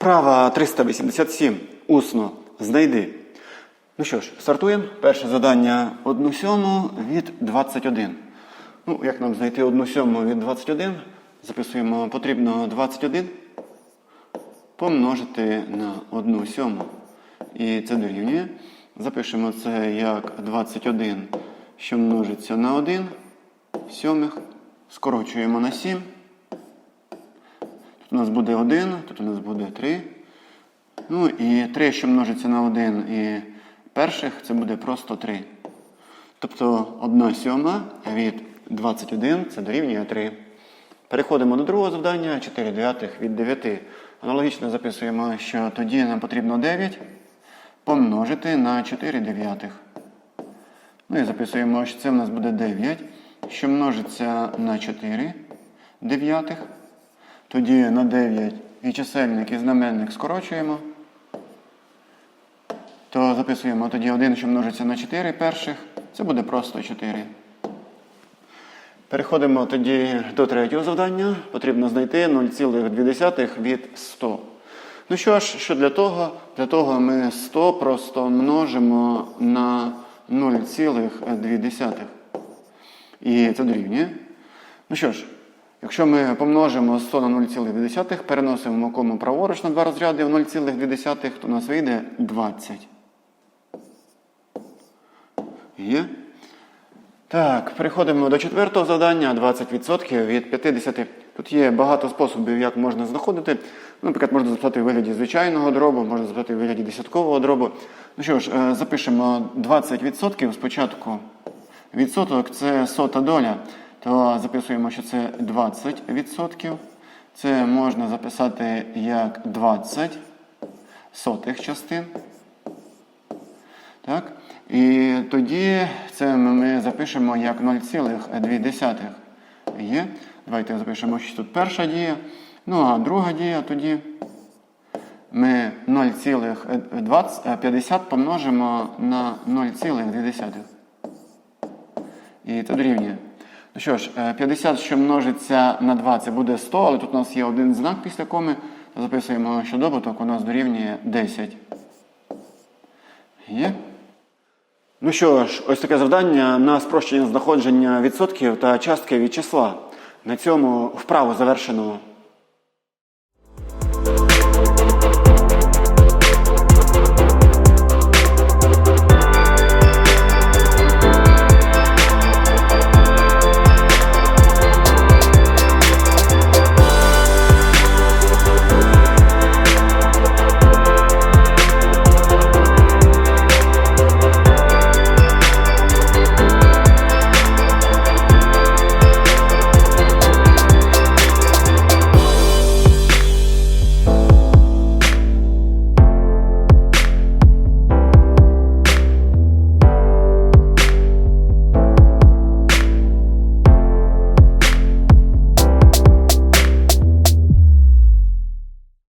Вправа 387. Усно. Знайди. Ну що ж, стартуємо. Перше завдання 1 сьому від 21. Ну, як нам знайти 1 сьому від 21? Записуємо, потрібно 21 помножити на 1 сьому. І це дорівнює. Запишемо це як 21, що множиться на 1 сьомих. Скорочуємо на 7. У нас буде 1, тут у нас буде 3. Ну і 3, що множиться на 1 і перших, це буде просто 3. Тобто 1 сьома від 21 це дорівнює 3. Переходимо до другого завдання, 4 дев'ятих від 9. Аналогічно записуємо, що тоді нам потрібно 9 помножити на 4 дев'ятих. Ну і записуємо, що це в нас буде 9, що множиться на 4 дев'ятих. Тоді на 9 і чисельник, і знаменник скорочуємо. То записуємо тоді 1, що множиться на 4 перших. Це буде просто 4. Переходимо тоді до третього завдання. Потрібно знайти 0,2 від 100. Ну що ж, що для того? Для того ми 100 просто множимо на 0,2. І це дорівнює. Ну що ж, якщо ми помножимо 100 на 0,2, переносимо кому праворуч на два розряди в 0,2, то у нас вийде 20. Є? Так, переходимо до четвертого завдання 20% від 50. Тут є багато способів, як можна знаходити. Наприклад, можна записати у вигляді звичайного дробу, можна записати у вигляді десяткового дробу. Ну що ж, е, запишемо 20% спочатку. Відсоток це сота доля, то записуємо, що це 20%. Це можна записати як 20 сотих частин. Так? І тоді це ми запишемо як 0,2. Є. Давайте запишемо, що тут перша дія. Ну а друга дія тоді ми 0,50 помножимо на 0,2. І це дорівнює. Ну що ж, е, 50, що множиться на 2, це буде 100, але тут у нас є один знак після коми. Записуємо, що добуток у нас дорівнює 10. Є? Ну що ж, ось таке завдання на спрощення знаходження відсотків та частки від числа. На цьому вправу завершено.